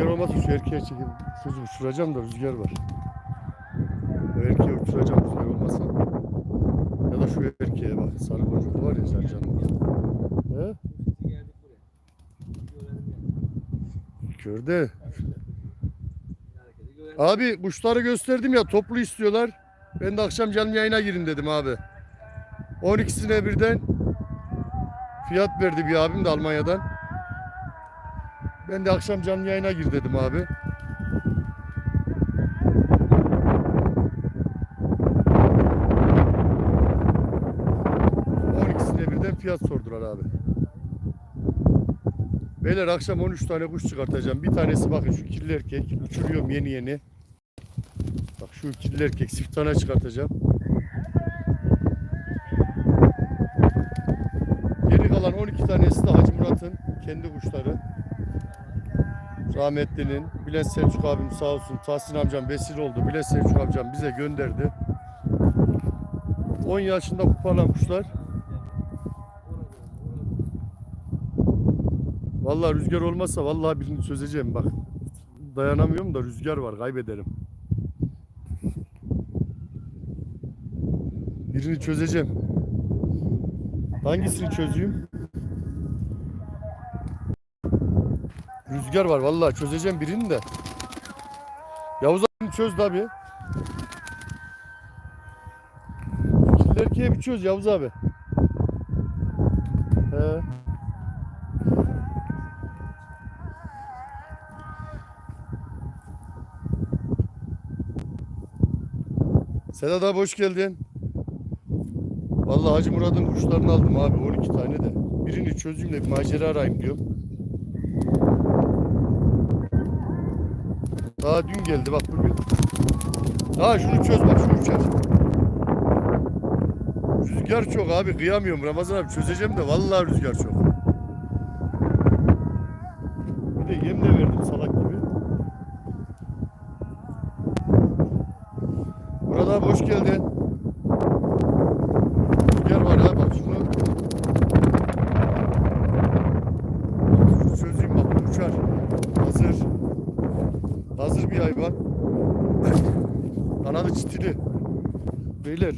Rüzgar olmazsa şu erkeğe çekip sözü uçuracağım da rüzgar var. O erkeği uçuracağım rüzgar olmasa. Ya da şu erkeğe bak sarı boncuklu var ya Sercan. He? Gördü. Abi kuşları gösterdim ya toplu istiyorlar. Ben de akşam canlı yayına girin dedim abi. 12'sine birden fiyat verdi bir abim de Almanya'dan. Ben de akşam canlı yayına gir dedim abi. birden fiyat sordular abi. Beyler akşam 13 tane kuş çıkartacağım. Bir tanesi bakın şu kirli erkek. Uçuruyorum yeni yeni. Bak şu kirli erkek siftana çıkartacağım. Geri kalan 12 tanesi de Hacı Murat'ın kendi kuşları. Rahmetlinin, Bülent Selçuk abim sağ olsun, Tahsin amcam vesile oldu. Bülent Selçuk amcam bize gönderdi. 10 yaşında kupalan kuşlar. Vallahi rüzgar olmazsa vallahi birini çözeceğim bak. Dayanamıyorum da rüzgar var kaybederim. Birini çözeceğim. Hangisini çözeyim? Rüzgar var vallahi çözeceğim birini de. Yavuz abini çöz tabi. Kirli erkeğe bir çöz Yavuz abi. He. Sedat abi hoş geldin. Vallahi Hacı Murat'ın kuşlarını aldım abi 12 tane de. Birini çözeyim de bir macera arayayım diyorum. Daha dün geldi bak bugün. Daha şunu çöz bak şunu çöz. Rüzgar çok abi kıyamıyorum Ramazan abi çözeceğim de vallahi rüzgar çok. Bir de yem de verdim salak gibi. Burada abi hoş geldin. Rüzgar var ha bak şunu çözeyim bak bu uçar. Hazır. Hazır bir hayvan. Kanadı çitili. Beyler.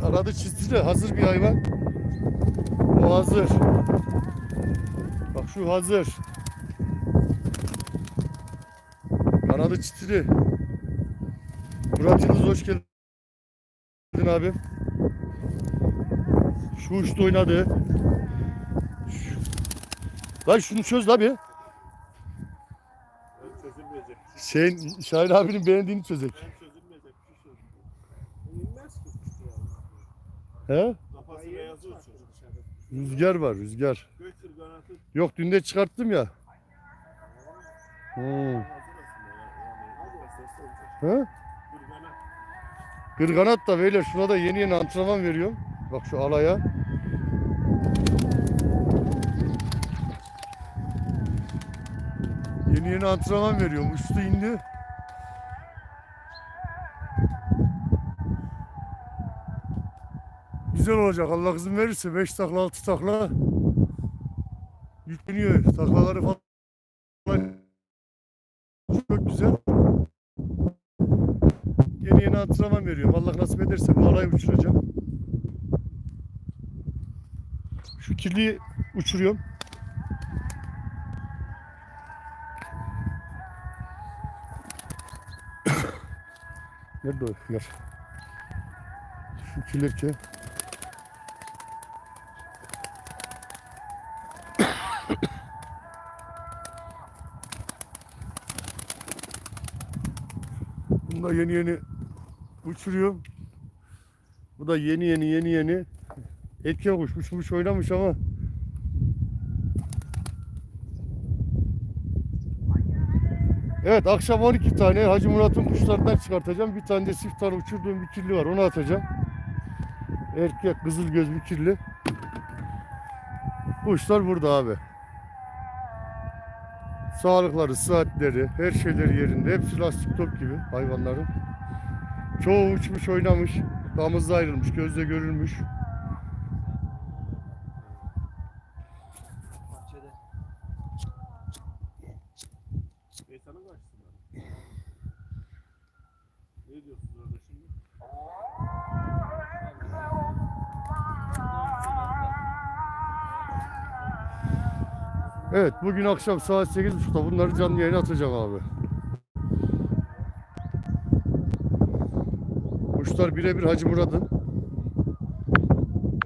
Kanadı çitili hazır bir hayvan. O hazır. Bak şu hazır. Kanadı çitili. Murat Yıldız hoş geldin abi. Şu uçta oynadı. Şu... Lan şunu çöz la bir. Şeyin, Şahin abinin beğendiğini çözek. Ben çözülmeyecek bir şey çözülmüyor. İnmez ki kuş ya. He? Kafası beyazı uçuyor. Rüzgar var rüzgar. Yok dün de çıkarttım ya. Hmm. He? Kırganat. Da beyler şuna da yeni yeni antrenman veriyorum. Bak şu alaya. Yeni yeni antrenman veriyorum. Uçtu indi. Güzel olacak. Allah izin verirse 5 takla 6 takla yükleniyor. Taklaları falan çok güzel. Yeni yeni antrenman veriyorum. Allah nasip ederse bu alayı uçuracağım. Şu kirliyi uçuruyorum. Nerede o hıyar? Şu kirlerke. Bunu da yeni yeni uçuruyorum. Bu da yeni yeni yeni yeni erkek kuş uçmuş oynamış ama Evet akşam 12 tane Hacı Murat'ın kuşlarından çıkartacağım. Bir tane de siftahı uçurduğum bir kirli var. Onu atacağım. Erkek kızıl göz bir kirli. Kuşlar burada abi. Sağlıkları, sıhhatleri, her şeyleri yerinde. Hepsi lastik top gibi hayvanların. Çoğu uçmuş oynamış. Damızda ayrılmış, gözle görülmüş. Ne diyorsunuz orada Evet bugün akşam saat 8.30'da bunları canlı yayına atacağım abi. Kuşlar birebir Hacı Murad'ın.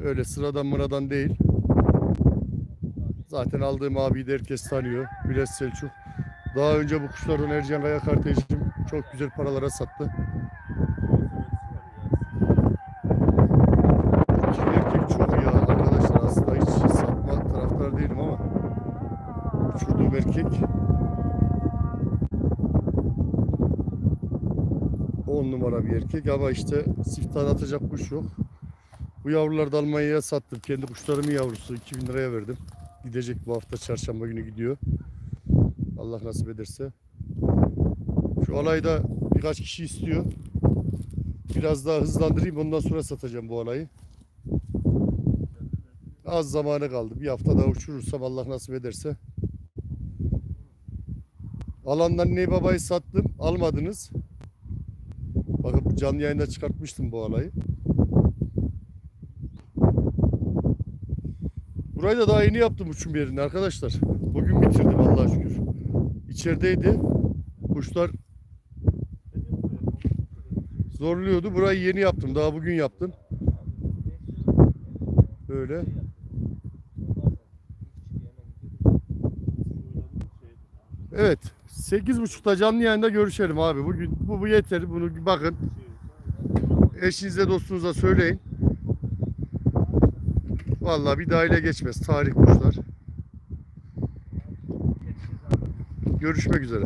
Öyle sıradan mıradan değil. Zaten aldığım abiyi de herkes tanıyor. Bülent Selçuk. Daha önce bu kuşlardan Ercan Kaya kardeşim çok güzel paralara sattı. Uçurduğum erkek 10 numara bir erkek ama işte siftah atacak kuş yok. Bu yavruları da Almanya'ya sattım. Kendi kuşlarımın yavrusu 2000 liraya verdim. Gidecek bu hafta çarşamba günü gidiyor. Allah nasip ederse. Şu alayda birkaç kişi istiyor. Biraz daha hızlandırayım ondan sonra satacağım bu alayı. Az zamanı kaldı. Bir hafta daha uçurursam Allah nasip ederse. Alandan ne babayı sattım. Almadınız. Bakın canlı yayında çıkartmıştım bu alayı. Burayı da daha yeni yaptım uçum yerini arkadaşlar. Bugün bitirdim Allah'a şükür. İçerideydi. Kuşlar zorluyordu. Burayı yeni yaptım. Daha bugün yaptım. Böyle. Evet. 8.30'da canlı yayında görüşelim abi. Bugün bu, bu yeter. Bunu bakın. Eşinize dostunuza söyleyin. Vallahi bir daha ile geçmez. Tarih kuşlar. Görüşmek üzere.